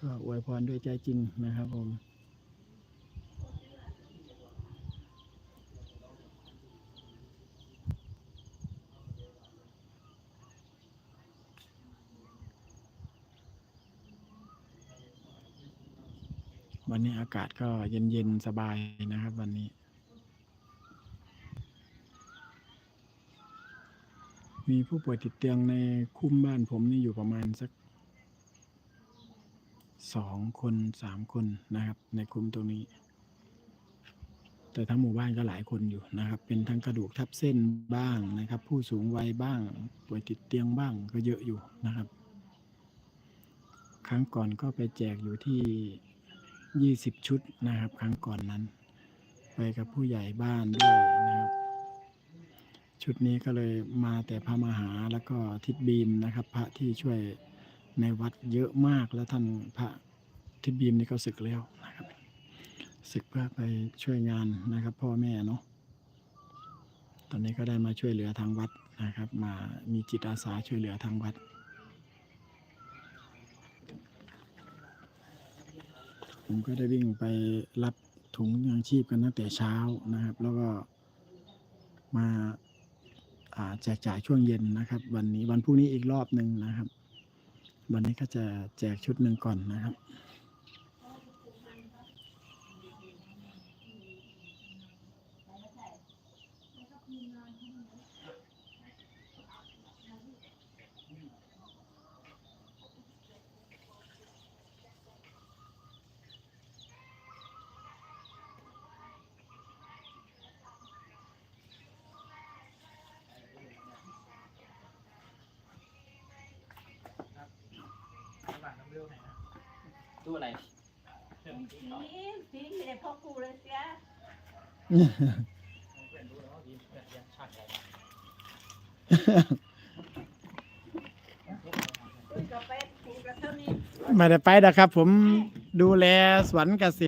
ก็อวยพรด้วยใจจริงนะครับผมวันนี้อากาศก็เย็นๆ สบายนะครับวันนี้ มีผู้ป่วยติดเตียงในคุ้มบ้านผมนี่อยู่ประมาณสัก สองคนสามคนนะครับ ในคุ้มตรงนี้ แต่ทั้งหมู่บ้านก็หลายคนอยู่นะครับ เป็นทั้งกระดูกทับเส้นบ้างนะครับ ผู้สูงวัยบ้าง ป่วยติดเตียงบ้างก็เยอะอยู่นะครับ ครั้งก่อนก็ไปแจกอยู่ที่20ชุดนะครับ ครั้งก่อนนั้น ไปกับผู้ใหญ่บ้านด้วยนะครับชุดนี้ก็เลยมาแต่พระมหาแล้วก็ทิดบีมนะครับ พระที่ช่วย ในวัดเยอะมากแล้วท่านพระทิดบีมนี่ก็ศึกแล้วนะครับศึกเพื่อไปช่วยงานนะครับ พ่อแม่เนาะตอนนี้ก็ได้มาช่วยเหลือทางวัดนะครับ มามีจิตอาสาช่วยเหลือทางวัดผมก็ได้วิ่งไปรับถุงยางชีพกันตั้งแต่เช้านะครับ แล้วก็มาแจกจ่ายช่วงเย็นนะครับ วันนี้วันพรุ่งนี้อีกรอบหนึ่งนะครับ วันนี้ก็จะแจกชุดหนึ่งก่อนนะครับ ตู้อะไรสีสีมีแต่พ่อครูเลยเสียคุยกับไปครูกับเท่านี้ ไม่ได้ไปนะครับ ผมดูแลสวนเกษ